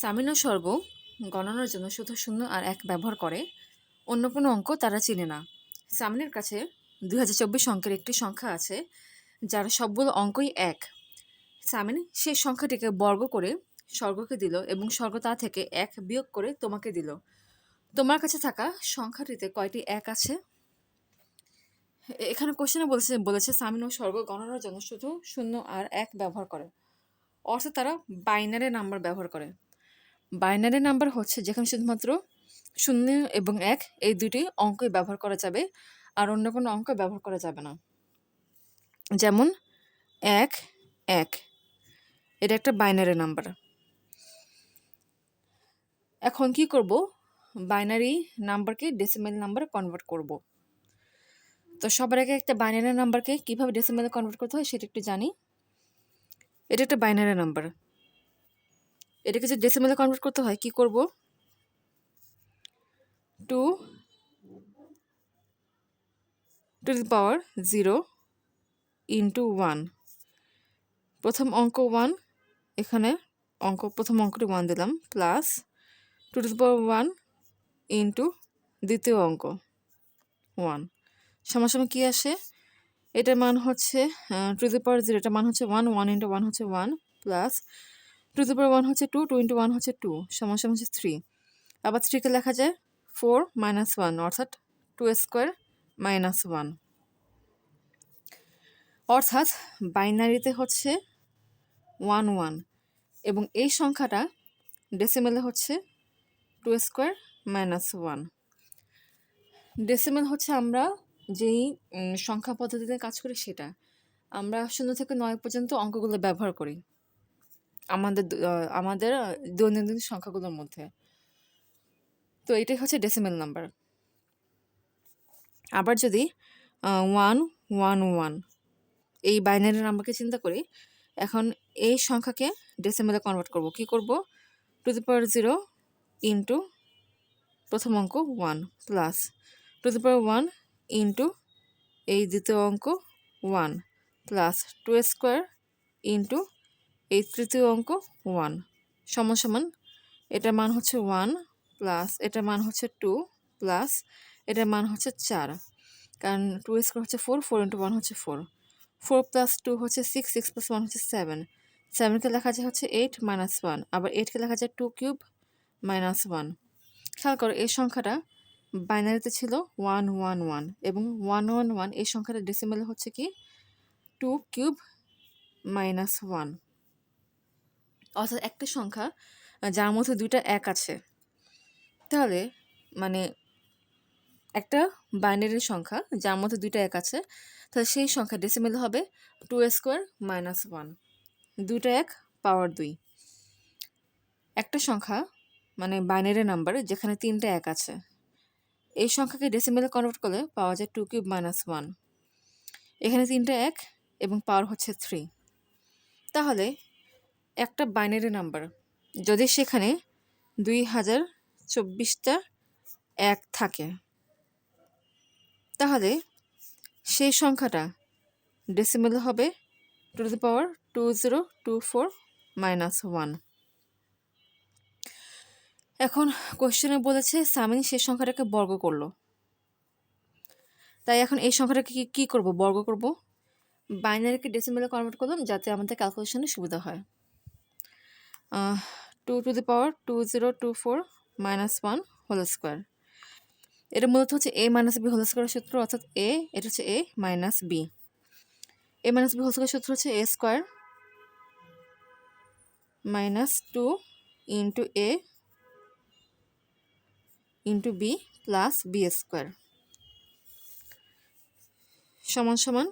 সামিন স্বর্গ গণনার জন্য শুধু শূন্য আর এক ব্যবহার করে। অন্য কোনো অঙ্ক তারা চিনে না। সামিনের কাছে দুই হাজার চব্বিশ অঙ্কের একটি সংখ্যা আছে, যার সবগুলো অঙ্কই এক। সামিন সেই সংখ্যাটিকে বর্গ করে স্বর্গকে দিল এবং স্বর্গ তা থেকে এক বিয়োগ করে তোমাকে দিল। তোমার কাছে থাকা সংখ্যাটিতে কয়টি এক আছে? এখানে কোশ্চেনে বলেছে বলেছে সামিন ও স্বর্গ গণনার জন্য শুধু শূন্য আর এক ব্যবহার করে। অর্থাৎ তারা বাইনারি নাম্বার ব্যবহার করে। বাইনারি নাম্বার হচ্ছে যেখানে শুধুমাত্র শূন্য এবং এক, এই দুটি অঙ্কই ব্যবহার করা যাবে আর অন্য কোনো অঙ্ক ব্যবহার করা যাবে না। যেমন এক এক, এটা একটা বাইনারি নাম্বার। এখন কি করব? বাইনারি নাম্বারকে ডেসিমেল নাম্বারে কনভার্ট করব। তো সবার আগে একটা বাইনারি নাম্বারকে কীভাবে ডেসিমেলে কনভার্ট করতে হয় সেটা একটু জানি। এটা একটা বাইনারি নাম্বার। এটাকে যে ডেসিমেলে কনভার্ট করতে হয়, কি করব? Two to the power zero into one প্রথম অঙ্ক ওয়ান এখানে অঙ্ক, প্রথম অঙ্কটি ওয়ান দিলাম plus two to the power one into দ্বিতীয় অঙ্ক ওয়ান সমাসময় কী আসে? এটার মান হচ্ছে টু দি পাওয়ার জিরো এটার মান হচ্ছে ওয়ান ওয়ান ইন্টু ওয়ান হচ্ছে one plus two the one হচ্ছে টু টু ইন্টু ওয়ান হচ্ছে টু সমাসময় হচ্ছে থ্রি আবার থ্রিকে লেখা যায় ফোর মাইনাস ওয়ান অর্থাৎ টু স্কোয়ার মাইনাস ওয়ান অর্থাৎ বাইনারিতে হচ্ছে ওয়ান ওয়ান এবং এই সংখ্যাটা ডেসিমেলে হচ্ছে two square minus one decimal হচ্ছে আমরা যেই সংখ্যা পদ্ধতিতে কাজ করি সেটা। আমরা শূন্য থেকে নয় পর্যন্ত অঙ্কগুলো ব্যবহার করি। আমাদের আমাদের দৈনন্দিন সংখ্যাগুলোর মধ্যে। তো এটাই হচ্ছে ডেসিমেল নাম্বার আবার যদি ওয়ান ওয়ান ওয়ান এই বাইনারি নাম্বারকে চিন্তা করি, এখন এই সংখ্যাকে ডেসিমেলে কনভার্ট করব। কি করব? Two the power zero into প্রথম অঙ্ক one plus two the power one into এই দ্বিতীয় অঙ্ক one plus two square into এই তৃতীয় অঙ্ক ওয়ান সমান সমান, এটার মান হচ্ছে ওয়ান প্লাস এটার মান হচ্ছে টু প্লাস এটার মান হচ্ছে চার। কারণ টু স্কোয়ার হচ্ছে ফোর ফোর ইন্টু ওয়ান হচ্ছে ফোর ফোর প্লাস টু হচ্ছে সিক্স সিক্স প্লাস ওয়ান হচ্ছে সেভেন সেভেনকে লেখা যায় হচ্ছে এইট মাইনাস ওয়ান আবার এইটকে লেখা যায় টু কিউব মাইনাস ওয়ান খেয়াল করো, এই সংখ্যাটা বাইনারিতে ছিল ওয়ান ওয়ান ওয়ান এবং ওয়ান ওয়ান ওয়ান এই সংখ্যাটা ডেসিমেলে হচ্ছে কি? টু কিউব মাইনাস ওয়ান অর্থাৎ একটা সংখ্যা যার মধ্যে দুইটা এক আছে। তাহলে মানে একটা বাইনারি সংখ্যা, যার মধ্যে দুইটা এক আছে, তাহলে সেই সংখ্যা ডেসিমেল হবে টু স্কোয়ার মাইনাস ওয়ান দুইটা এক পাওয়ার দুই। একটা সংখ্যা মানে বাইনারি নাম্বার যেখানে তিনটা এক আছে। এই সংখ্যাকে ডেসিমেলে কনভার্ট করলে পাওয়া যায় টু কিউব মাইনাস ওয়ান এখানে তিনটা এক এবং পাওয়ার হচ্ছে থ্রি তাহলে একটা বাইনারি নাম্বার। যদি সেখানে দুই হাজার চব্বিশটা এক থাকে, তাহলে সেই সংখ্যাটা ডেসিমেল হবে two the power two zero two four minus one. এখন কোশ্চেনে বলেছে সামিন সেই সংখ্যাটাকে বর্গ করল। তাই এখন এই সংখ্যাটাকে কি, কী করব? বর্গ করব? বাইনারিকে ডেসিমেলে কনভার্ট করলাম যাতে আমাদের ক্যালকুলেশনে সুবিধা হয়। Two to the power two zero two four minus one whole square এটা মূলত হচ্ছে A minus B whole square সূত্র, অর্থাৎ এ এটা হচ্ছে A minus B A minus B whole square সূত্র হচ্ছে A square minus two into A into B plus B square সমান সমান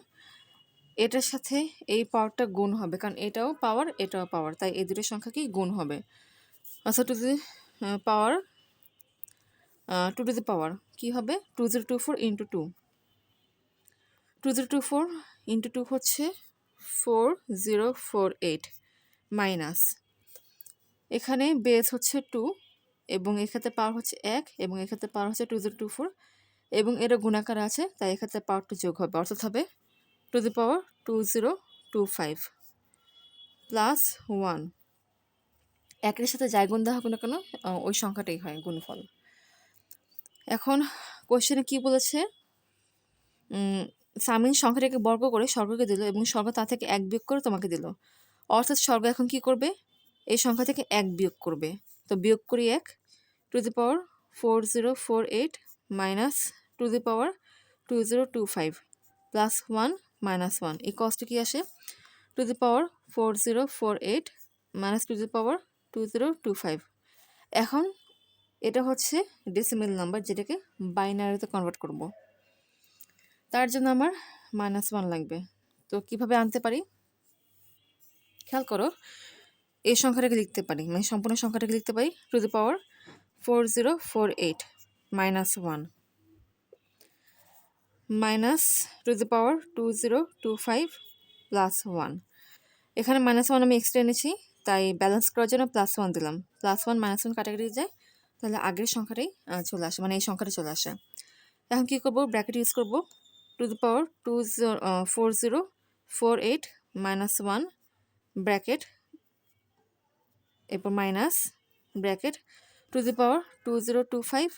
এটার সাথে এই পাওয়ারটা গুণ হবে। কারণ এটাও পাওয়ার এটাও পাওয়ার তাই এই দুটো সংখ্যাকেই গুণ হবে। অর্থাৎ two the power two two the power কী হবে? Two zero two four into two two zero two four into two হচ্ছে four zero four eight minus এখানে বেস হচ্ছে টু এবং এক্ষেত্রে পাওয়ার হচ্ছে এক এবং এক্ষেত্রে পাওয়ার হচ্ছে টু জিরো টু ফোর এবং এটা গুণাকার আছে, তাই এক্ষেত্রে পাওয়ারটা যোগ হবে, অর্থাৎ হবে two the power two zero two five plus one একের সাথে যাই গুণ দেওয়া হোক না কেন? ওই সংখ্যাটাই হয় গুণফল। এখন কোশ্চেনে কি বলেছে? সামিন সংখ্যাটাকে বর্গ করে স্বর্গকে দিল এবং স্বর্গ তা থেকে এক বিয়োগ করে তোমাকে দিল। অর্থাৎ স্বর্গ এখন কি করবে? এই সংখ্যা থেকে এক বিয়োগ করবে। তো বিয়োগ করি এক two the power four zero four eight minus two the power two zero two five plus one minus one. এই কষ্ট কি আসে? Two the power four zero four eight minus two the power two zero two five. এখন এটা হচ্ছে decimal number যেটাকে বাইনারিতে convert করব। তার জন্য আমার মাইনাস ওয়ান লাগবে। তো কীভাবে আনতে পারি? খেয়াল করো, এই সংখ্যাটাকে লিখতে পারি। মানে সম্পূর্ণ সংখ্যাটাকে লিখতে পারি। Two the power four zero four eight minus one. Minus two the power two zero two five plus one. এখানে মাইনাস ওয়ান আমি এক্সট্রা এনেছি, তাই ব্যালেন্স করার জন্য প্লাস ওয়ান দিলাম। প্লাস ওয়ান মাইনাস ওয়ান কাটাকাটি যায় তাহলে আগের সংখ্যাটাই চলে আসে মানে এই সংখ্যাটা চলে আসে। এখন কী করব? ব্র্যাকেট ইউজ করব। Two the power two zero four zero four eight minus one bracket এরপর minus bracket two the power two zero two five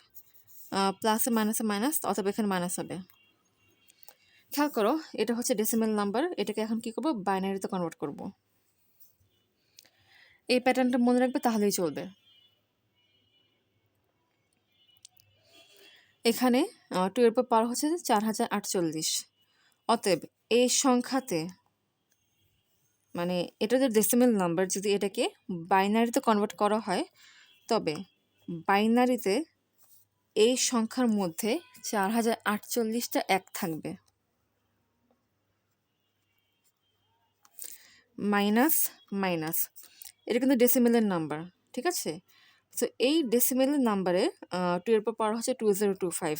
প্লাসে মাইনাসে মাইনাস অথবা এখানে মাইনাস হবে। খেয়াল করো, এটা হচ্ছে ডেসিমেল নাম্বার এটাকে এখন কি করব? বাইনারিতে কনভার্ট করব। এই প্যাটার্নটা মনে রাখবে, তাহলেই চলবে। এখানে টু এর পর পার হচ্ছে চার হাজার আটচল্লিশ। অতএব, এই সংখ্যাতে মানে এটা যে ডেসিমেল নাম্বার যদি এটাকে বাইনারিতে কনভার্ট করা হয়, তবে বাইনারিতে এই সংখ্যার মধ্যে চার হাজার আটচল্লিশটা এক থাকবে। মাইনাস মাইনাস এটা কিন্তু ডেসিমেলের নাম্বার ঠিক আছে? সো এই ডেসিমেলের নাম্বারে টু এর পর পাওয়ার হচ্ছে টু জিরো টু ফাইভ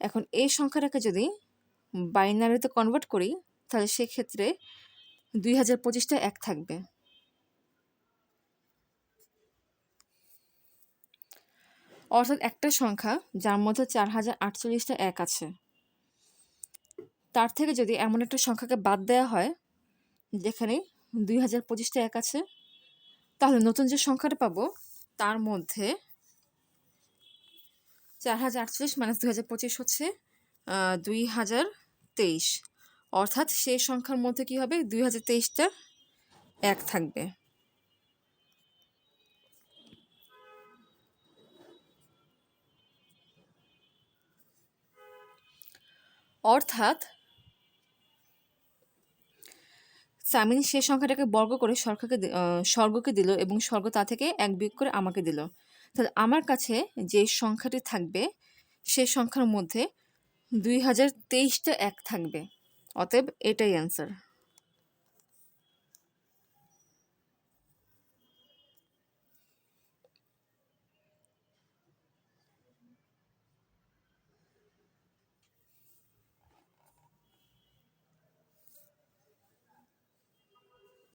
এখন এই সংখ্যাটাকে যদি বাইনারিতে কনভার্ট করি, তাহলে সেক্ষেত্রে দুই হাজার পঁচিশটা এক থাকবে। অর্থাৎ একটা সংখ্যা যার মধ্যে চার হাজার আটচল্লিশটা এক আছে। তার থেকে যদি এমন একটা সংখ্যাকে বাদ দেওয়া হয়, যেখানে দুই হাজার পঁচিশটা এক আছে। তাহলে নতুন যে সংখ্যাটা পাবো, তার মধ্যে চার হাজার আটচল্লিশ মাইনাস দুই হাজার পঁচিশ হচ্ছে দুই হাজার তেইশ। অর্থাৎ সেই সংখ্যার মধ্যে কি হবে? দুই হাজার তেইশটা এক থাকবে। অর্থাৎ সামিন সে সংখ্যাটাকে বর্গ করে স্বর্গকে স্বর্গকে দিল এবং স্বর্গ তা থেকে এক বিয়োগ করে আমাকে দিল। তাহলে আমার কাছে যে সংখ্যাটি থাকবে, সে সংখ্যার মধ্যে দুই হাজার তেইশটা এক থাকবে। অতএব এটাই অ্যান্সার